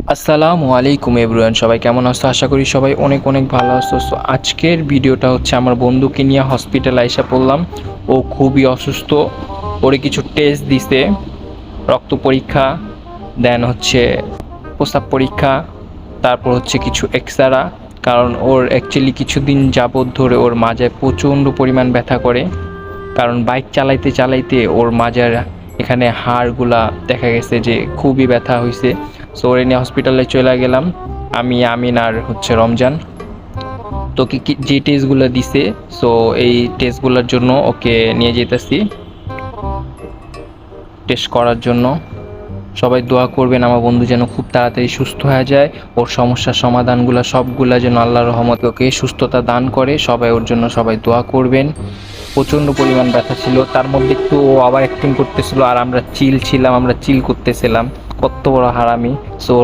আসসালামু আলাইকুম এভরিওয়ান, সবাই কেমন আছো? আশা করি সবাই অনেক অনেক ভালো আছো। সো আজকের ভিডিওটা হচ্ছে আমার বন্ধুকে নিয়ে হসপিটালে আইসা পড়লাম। ও খুবই অসুস্থ। ওরে কিছু টেস্ট দিছে। রক্ত পরীক্ষা দেন হচ্ছে প্রস্রাব পরীক্ষা, তারপর হচ্ছে কিছু এক্সরা কারণ ওর অ্যাকচুয়ালি কিছুদিন যাবৎ ধরে ওর মাজায় প্রচণ্ড পরিমাণ ব্যথা করে। কারণ বাইক চালাইতে চালাইতে ওর মাজার এখানে হাড়গুলা দেখা গেছে যে খুবই ব্যথা হয়েছে সো ওরে নিয়ে হসপিটালে চলে গেলাম। আমি আমিন আর হচ্ছে রমজান। তোকে কি যে টেস্টগুলো দিছে সো এই টেস্টগুলোর জন্য ওকে নিয়ে যেতেছি। টেস্ট করার জন্য। সবাই দোয়া করবেন, আমার বন্ধু যেন খুব তাড়াতাড়ি সুস্থ হয়ে যায়। ওর সমস্যার সমাধানগুলো সবগুলা যেন আল্লাহর রহমত ওকে সুস্থতা দান করে। সবাই ওর জন্য সবাই দোয়া করবেন। প্রচণ্ড পরিমাণ ব্যথা ছিল। তার মধ্যে একটু ও আবার অ্যাক্টিং করতেছিল, আর আমরা চিল ছিলাম, আমরা চিল করতেছিলাম। কত বড় হারামি রক্ত